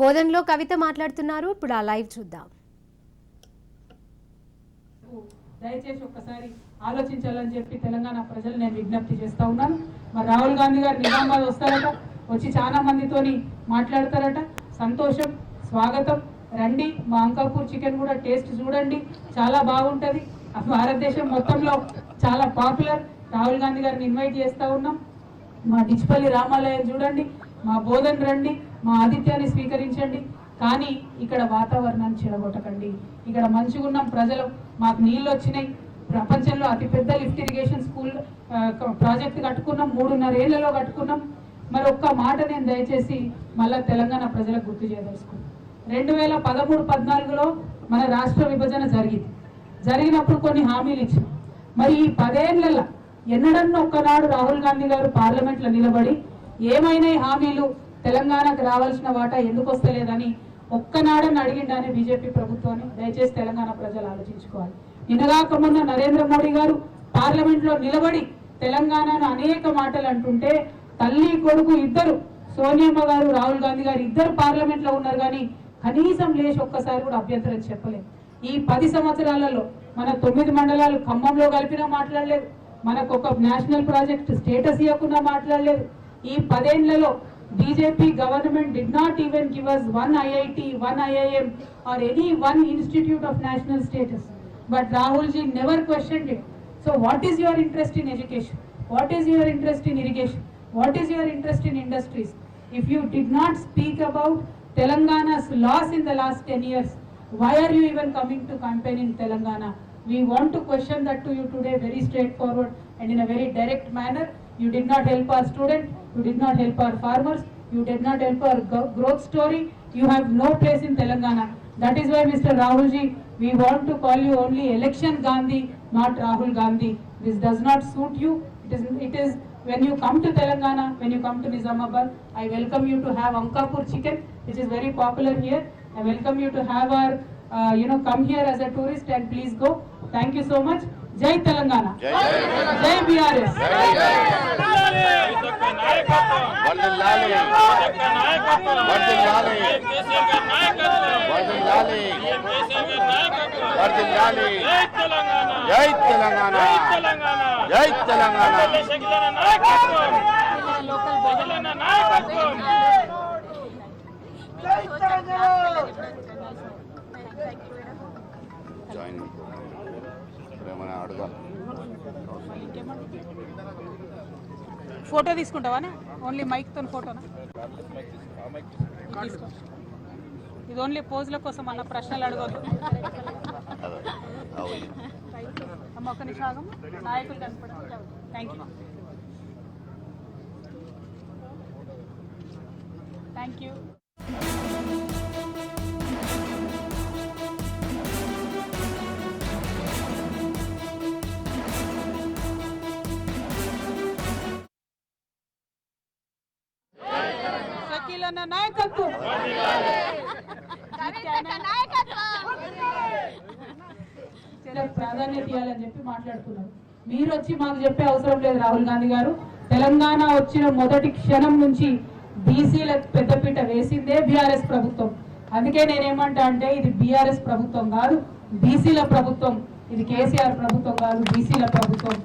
బోధనలో కవిత మాట్లాడుతున్నారు. ఇప్పుడు ఆ లైవ్ చూద్దాం. దయచేసి ఒక్కసారి ఆలోచించాలని చెప్పి తెలంగాణ ప్రజలు నేను విజ్ఞప్తి చేస్తా ఉన్నాను. మరి రాహుల్ గాంధీ గారు నిజామాబాద్ వస్తారట వచ్చి చాలా మందితోని మాట్లాడతారట. సంతోషం స్వాగతం. రండి మా అంకాపూర్ చికెన్ కూడా టేస్ట్ చూడండి. చాలా బాగుంటుంది. భారతదేశం మొత్తంలో చాలా పాపులర్. రాహుల్ గాంధీ గారిని ఇన్వైట్ చేస్తా ఉన్నాం. మా డిచ్పల్లి రామాలయం చూడండి. మా బోధన్ రండి. మా ఆతిథ్యాన్ని స్వీకరించండి. కానీ ఇక్కడ వాతావరణాన్ని చెడగొట్టకండి. ఇక్కడ మంచిగా ప్రజలు మాకు నీళ్ళు వచ్చినాయి. ప్రపంచంలో అతిపెద్ద లిఫ్ట్ ఇరిగేషన్ స్కూల్ ప్రాజెక్ట్ కట్టుకున్నాం. మూడున్నర ఏళ్ళలో కట్టుకున్నాం. మరి ఒక్క మాట నేను దయచేసి మళ్ళా తెలంగాణ ప్రజలకు గుర్తు చేయదలుచుకున్నాను రెండు వేల పదమూడు పద్నాలుగులో మన రాష్ట్ర విభజన జరిగింది. జరిగినప్పుడు కొన్ని హామీలు ఇచ్చాం మరి ఈ పదేళ్ళలో ఎన్నడన్నా ఒక్కనాడు రాహుల్ గాంధీ గారు పార్లమెంట్లో నిలబడి ఏమైనా హామీలు? తెలంగాణకు రావాల్సిన వాటా ఎందుకు వస్తలేదని ఒక్కనాడని అడిగిండని బీజేపీ ప్రభుత్వాన్ని. దయచేసి తెలంగాణ ప్రజలు ఆలోచించుకోవాలి. నిన్నగాక మొన్న నరేంద్ర మోడీ గారు పార్లమెంట్లో నిలబడి తెలంగాణను అనేక మాటలు అంటుంటే తల్లి కొడుకు ఇద్దరు సోనియమ్మ గారు రాహుల్ గాంధీ గారు ఇద్దరు పార్లమెంట్లో ఉన్నారు కానీ కనీసం లేచి ఒక్కసారి కూడా అభ్యంతరం చెప్పలేదు. ఈ పది సంవత్సరాలలో మన తొమ్మిది మండలాలు ఖమ్మంలో కలిపినా మాట్లాడలేదు. మనకు ఒక నేషనల్ ప్రాజెక్ట్ స్టేటస్ ఇవ్వకుండా మాట్లాడలేదు. ఈ పదేళ్ళలో BJP government did not even give us one IIT one IIM or any one institute of national status but Rahul ji never question it so what is your interest in education what is your interest in irrigation what is your interest in industries if you did not speak about Telangana's loss in the last 10 years, why are you even coming to campaign in Telangana? We want to question that to you today very straightforward and in a very direct manner. You did not help our student, you did not help our farmers, you did not help our growth story. You have no place in Telangana. That is why Mr. Rahulji, we want to call you only election Gandhi, not Rahul Gandhi. This does not suit you. It is, it is when you come to Telangana, when you come to Nizamabad, I welcome you to have Ankapur chicken, which is very popular here. I welcome you to have our, uh, you know, come here as a tourist and please go. Thank you so much. వర్ధిల్లాలి వర్ధిల్లాలి వర్ధిల్లాలి వర్ధిల్లాలి జై తెలంగాణ. జై Telangana. Join ఇప్పుడేమైనా అడగాలి. Photo తీసుకుంటావా only మైక్తో ఫోటోనా. ఇది ఓన్లీ పోజుల కోసం అన్న ప్రశ్నలు అవును అమ్మ ఒక్క నిమిషం. నాయకులు కనపడ థ్యాంక్ యూ థ్యాంక్ యూ షకీలన్న నాయకత్వం. ప్రాధాన్యత ఇవ్వాలని చెప్పి మాట్లాడుతున్నారు మీరు వచ్చి మాకు చెప్పే అవసరం లేదు రాహుల్ గాంధీ గారు. తెలంగాణ వచ్చిన మొదటి క్షణం నుంచి బీసీల పెద్దపీట వేసిందే బీఆర్ఎస్ ప్రభుత్వం. అందుకే నేనేమంటా అంటే ఇది బీఆర్ఎస్ ప్రభుత్వం కాదు బీసీల ప్రభుత్వం. ఇది కేసీఆర్ ప్రభుత్వం కాదు బీసీల ప్రభుత్వం.